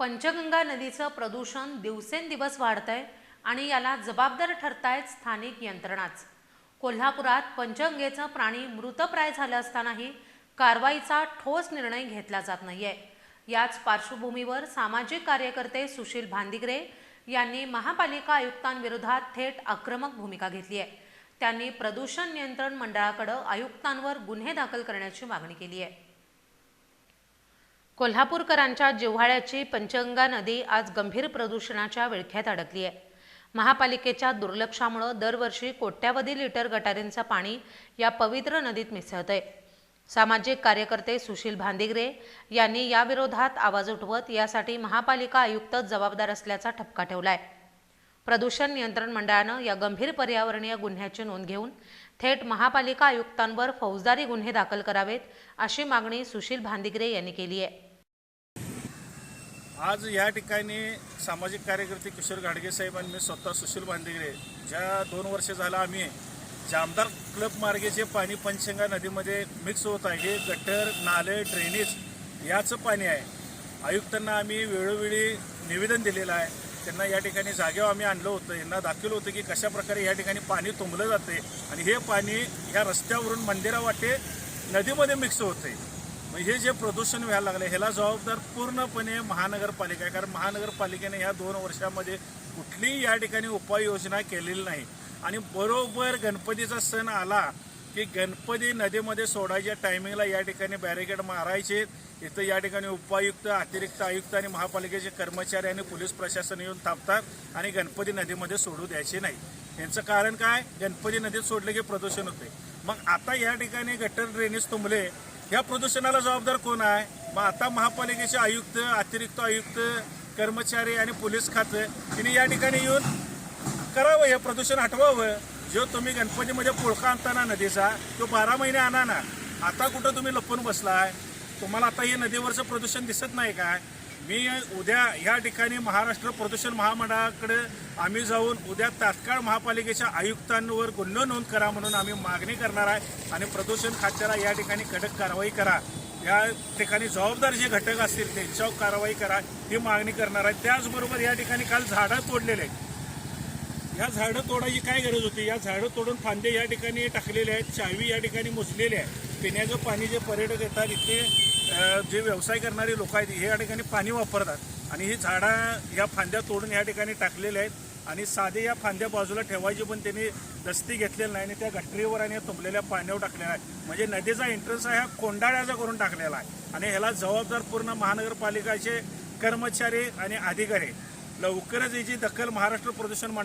पंचगंगा नदीचं प्रदूषण दिवसेंदिवस वाढतंय आणि याला जबाबदार ठरतायत स्थानिक यंत्रणाच. कोल्हापुरात पंचगंगेचं प्राणी मृतप्राय झालं असतानाही कारवाईचा ठोस निर्णय घेतला जात नाहीये. याच पार्श्वभूमीवर सामाजिक कार्यकर्ते सुशील भांदिगरे यांनी महापालिका आयुक्तांविरोधात थेट आक्रमक भूमिका घेतली आहे त्यांनी प्रदूषण नियंत्रण मंडळाकडं आयुक्तांवर गुन्हे दाखल करण्याची मागणी केली आहे कोल्हापूरकरांच्या जिव्हाळ्याची पंचगंगा नदी आज गंभीर प्रदूषणाच्या विळख्यात अडकली आहे. महापालिकेच्या दुर्लक्षामुळं दरवर्षी कोट्यावधी लिटर गटारींचं पाणी या पवित्र नदीत मिसळतंय. सामाजिक कार्यकर्ते सुशील भांदिगरे यांनी याविरोधात आवाज उठवत यासाठी महापालिका आयुक्त जबाबदार असल्याचा ठपका ठेवलाय. प्रदूषण नियंत्रण मंडळानं या गंभीर पर्यावरणीय गुन्ह्याची नोंद घेऊन थेट महापालिका आयुक्तांवर फौजदारी गुन्हे दाखल करावेत अशी मागणी सुशील भांदिगरे यांनी केली आहे. आज या ठिकाणी सामाजिक कार्यकर्ते किशोर घाडगे साहेब आणि मी स्वतः सुशील बांदिगरे ज्या दोन वर्ष झालं आम्ही जामदार क्लब मार्गे जे पाणी पंचगंगा नदीमध्ये मिक्स होत आहे हे गटर नाले ड्रेनेज याचं पाणी आहे. आयुक्तांना आम्ही वेळोवेळी निवेदन दिलेलं आहे. त्यांना या ठिकाणी जागेवर आम्ही आणलं होतं. यांना दाखवलं होतं की कशाप्रकारे या ठिकाणी पाणी तुंबलं जाते आणि हे पाणी या रस्त्यावरून मंदिरावाटे नदीमध्ये मिक्स होते मग हे जे प्रदूषण व्हायला लागलं ह्याला जबाबदार पूर्णपणे महानगरपालिका आहे. कारण महानगरपालिकेने ह्या दोन वर्षामध्ये कुठलीही या ठिकाणी उपाययोजना केलेली नाही. आणि बरोबर गणपतीचा सण आला की गणपती नदीमध्ये सोडायच्या टायमिंगला या ठिकाणी बॅरिकेड मारायचे. इथं या ठिकाणी उपायुक्त अतिरिक्त आयुक्त आणि महापालिकेचे कर्मचारी आणि पोलीस प्रशासन येऊन थांबतात आणि गणपती नदीमध्ये सोडू द्यायचे नाही. यांचं कारण काय? गणपती नदीत सोडले की प्रदूषण होते मग आता या ठिकाणी गटर ड्रेनेज तुंबले या प्रदूषणाला जबाबदार कोण आहे? मग आता महापालिकेचे आयुक्त अतिरिक्त आयुक्त कर्मचारी आणि पोलीस खातं तिने या ठिकाणी येऊन करावं हे प्रदूषण हटवावं. जो तुम्ही गणपतीमध्ये पुळका आणताना नदीचा तो बारा महिने आणा ना. आता कुठं तुम्ही लपून बसलाय? तुम्हाला आता हे नदीवरचं प्रदूषण दिसत नाही काय? मी उद्या या ठिकाणी महाराष्ट्र प्रदूषण महामंडळाकडे आम्ही जाऊन उद्या तात्काळ महापालिकेच्या आयुक्तांवर गुन्हा नोंद करा म्हणून आम्ही मागणी करणार आहे आणि प्रदूषण खात्याला या ठिकाणी कडक कारवाई करा. या ठिकाणी जबाबदार जे घटक असतील त्यांच्यावर कारवाई करा ही मागणी करणार आहे. त्याचबरोबर या ठिकाणी काल झाडं तोडलेले आहेत. या झाडं तोडायची काय गरज होती? या झाडं तोडून फांदे या ठिकाणी टाकलेले आहेत चावी या ठिकाणी मुसलेले आहे पिण्याचं पाणी जे पर्यटक येतात इथे जे व्यवसाय करणारे लोक आहेत हे या ठिकाणी पाणी वापरतात. आणि ही झाडं या फांद्या तोडून या ठिकाणी टाकलेल्या आहेत. आणि साधे या फांद्या बाजूला ठेवायची पण त्यांनी दस्ती घेतलेली नाही आणि त्या गटरीवर आणि तुंबलेल्या पाण्यावर टाकलेला आहे म्हणजे नदीचा एंट्रन्स आहे हा कोंडाळ्याचा करून टाकलेला आहे. आणि ह्याला जबाबदार पूर्ण महानगरपालिकाचे कर्मचारी आणि अधिकारी. लवकरच याची दखल महाराष्ट्र प्रदूषण मंडळ